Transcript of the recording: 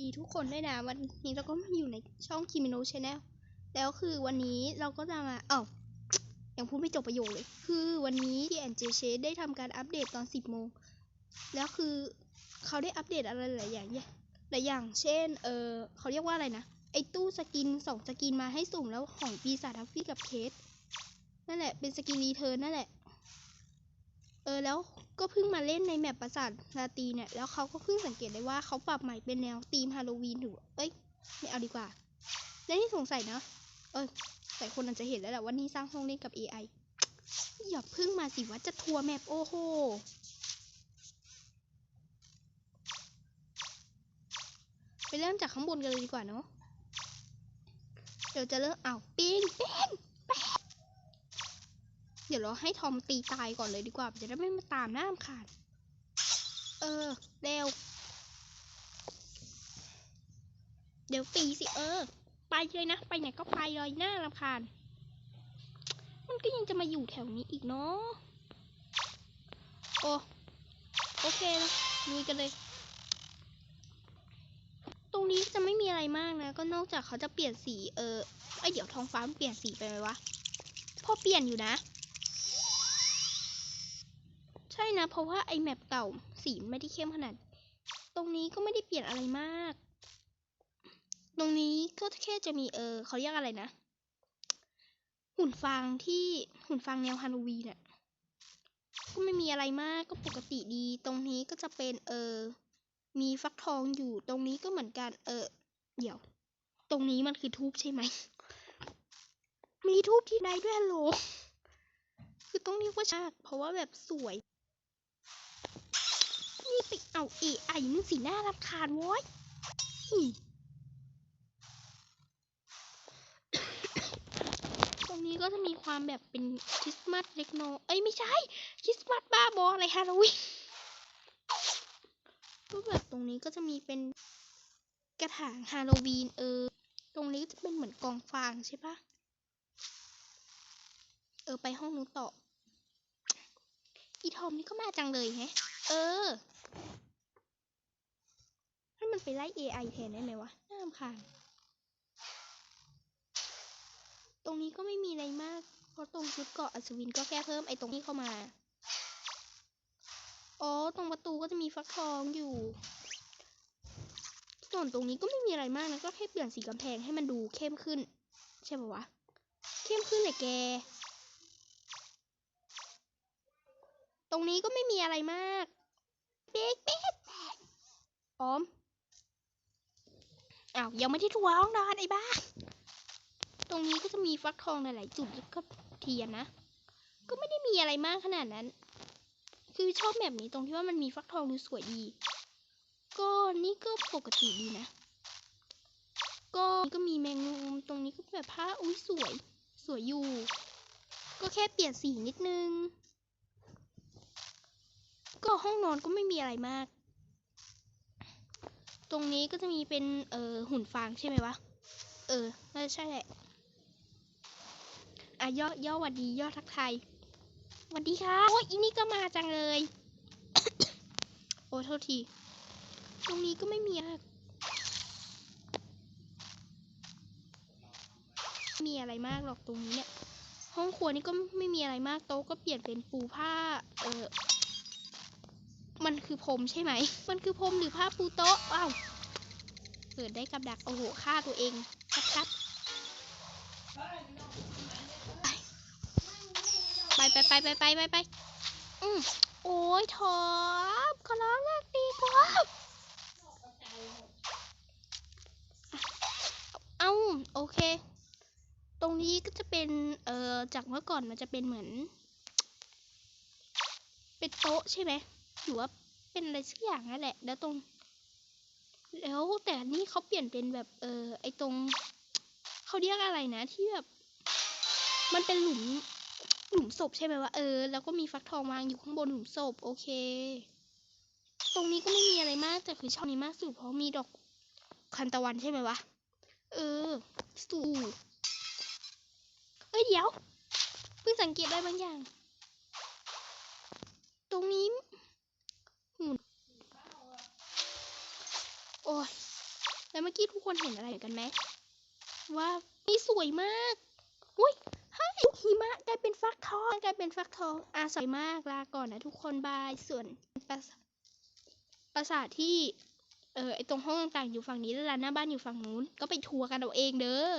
ดีทุกคนด้วยนะ วันนี้เราก็มาอยู่ในช่องคิมิโนชาแนลแล้วคือวันนี้เราก็จะมาเอ้ายังพูดไม่จบประโยคเลย คือวันนี้ที่แอนเจเชได้ทำการอัปเดตตอน 10 โมง แล้วคือเขาได้อัปเดตอะไรหลายอย่างเนี่ยหลายอย่าง เช่น เออเขาเรียกว่าอะไรนะ ไอตู้สกินสองสกินมาให้สุ่มแล้วของปีศาจทัฟฟี่กับเคสนั่นแหละเป็นสกินรีเทิร์นนั่นแหละ เออแล้วก็เพิ่งมาเล่นในแมปปราสาทลาตีเนี่ย แล้วเขาก็เพิ่งสังเกตได้ว่าเขาปรับใหม่เป็นแนวธีมฮาโลวีนถือเอ้ยไม่เอาดีกว่า และที่สงสัยนะ เอ้ยแต่คนอาจจะเห็นแล้วแหละว่านี่สร้างห้องเล่นกับ AI อย่าเพิ่งมาสิว่าจะทัวร์แมปโอ้โหไปเริ่มจากข้างบนกันเลยดีกว่าเนาะ เดี๋ยวจะเริ่มเอาปิงปิงป๊บ เดี๋ยวเราให้ทอมตีตายก่อนเลยดีกว่า จะได้ไม่มาตามหน้ารำคาญเออ เร็ว เดี๋ยวตีสิ เออ ไปเลยนะ ไปไหนก็ไปเลยหน้ารำคาญ มันก็ยังจะมาอยู่แถวนี้อีกเนาะ โอโอเคนะมีกันเลย ตรงนี้จะไม่มีอะไรมากนะ ก็นอกจากเขาจะเปลี่ยนสี เออไอเดี๋ยวท้องฟ้ามันเปลี่ยนสีไปไหมวะพอเปลี่ยนอยู่นะ นะ เพราะว่าไอแมปเก่าสีไม่ได้เข้มขนาด ตรงนี้ก็ไม่ได้เปลี่ยนอะไรมาก ตรงนี้ก็แค่จะมีเออเขาเรียกอะไรนะ หุ่นฟางที่หุ่นฟางแนวฮาโลวีนน่ะก็ไม่มีอะไรมากก็ปกติดี ตรงนี้ก็จะเป็นเออ มีฟักทองอยู่ ตรงนี้ก็เหมือนกัน เออ เดี๋ยว ตรงนี้มันคือทูบใช่ไหม มีทูบที่ใดด้วยฮัลโหล คือต้องเรียกว่าชากเพราะว่าแบบสวย เอาเอไอมึงสีหน้ารำคาญโว้ยอีตรงนี้ก็จะมีความแบบเป็นคริสต์มาสเล็กน้อย เอ้ยไม่ใช่คริสต์มาสบ้าบออะไรฮาโลวีนรูปแบบตรงนี้ก็จะมีเป็นกระถางฮาโลวีนเออ ตรงนี้จะเป็นเหมือนกองฟางใช่ปะเออ ไปห้องนู้นต่อ อีทอมนี่ก็มาจังเลยแฮะ เออ มันไปไล่ AI แทนได้ไหมวะ น่ารำคาญ ตรงนี้ก็ไม่มีอะไรมาก เพราะตรงชุดเกาะอัศวินก็แค่เพิ่มไอ้ตรงนี้เข้ามา อ๋อ ตรงประตูก็จะมีฟักทองอยู่ ส่วนตรงนี้ก็ไม่มีอะไรมากนะ ก็แค่เปลี่ยนสีกำแพงให้มันดูเข้มขึ้น ใช่ปะวะ เข้มขึ้นเลยแก ตรงนี้ก็ไม่มีอะไรมากเป๊กเป๊กพร้อม อ้าวยังไม่ได้ทัวร์ห้องนอนไอ้บ้า ตรงนี้ก็จะมีฟักทองหลายๆจุดแล้วก็เทียนนะ ก็ไม่ได้มีอะไรมากขนาดนั้น คือชอบแบบนี้ตรงที่ว่ามันมีฟักทองดูสวยดี ก็นี่ก็ปกติดีนะ ก็ก็มีแมงมุมตรงนี้ก็แบบผ้าอุ้ยสวย สวยอยู่ ก็แค่เปลี่ยนสีนิดนึง ก็ห้องนอนก็ไม่มีอะไรมาก ตรงนี้ก็จะมีเป็นเออหุ่นฟางใช่ไหมวะ เออ น่าจะใช่แหละ อะย่อย่อวัดดีย่อทักทายวัดดีค่ะ โอ้ยอีนี่ก็มาจังเลย โอ้โทษที ตรงนี้ก็ไม่มีอะไรมีอะไรมากหรอกตรงนี้เนี่ย ห้องครัวนี่ก็ไม่มีอะไรมากโต๊ะก็เปลี่ยนเป็นปูผ้า เออ มันคือพรมใช่ไหม มันคือพรมหรือผ้าปูโต๊ะว้าวเกิดได้กับดักโอ้โหฆ่าตัวเองชัดๆไปไปไปไปไปไปไปอืมโอ้ยทอมขอร้องเลิกตีกว่าเอาโอเค ตรงนี้ก็จะเป็น เอ่อ จากเมื่อก่อนมันจะเป็นเหมือน เป็นโต๊ะใช่ไหม รือว่าเป็นอะไรสักอย่างนั่นแหละ แล้วตรง แล้วแต่นี่เขาเปลี่ยนเป็นแบบ เออไอตรงเขาเรียกอะไรนะที่แบบ มันเป็นหลุมหลุมศพใช่ไหมวะเออแล้วก็มีฟักทองวางอยู่ข้างบนหลุมศพโอเค ตรงนี้ก็ไม่มีอะไรมากแต่คือชอบนี้มากสุดเพราะมีดอกคันตะวันใช่ไหมวะเออ สู่เอ้ยเดี๋ยว เพิ่งสังเกตได้บางอย่าง ตรงนี้ อ้ยแล้วเมื่อกี้ทุกคนเห็นอะไรกันไหมว่านี่สวยมากอุ้ยเฮ้ยหิมะกลายเป็นฟักทองกลายเป็นฟักทองอะสวยมากลาก่อนนะทุกคนบายส่วนปราสปราสาทที่เออไอตรงห้องต่างๆอยู่ฝั่งนี้แล้วร้านหน้าบ้านอยู่ฝั่งนู้นก็ไปทัวร์กันเอาเองเด้อ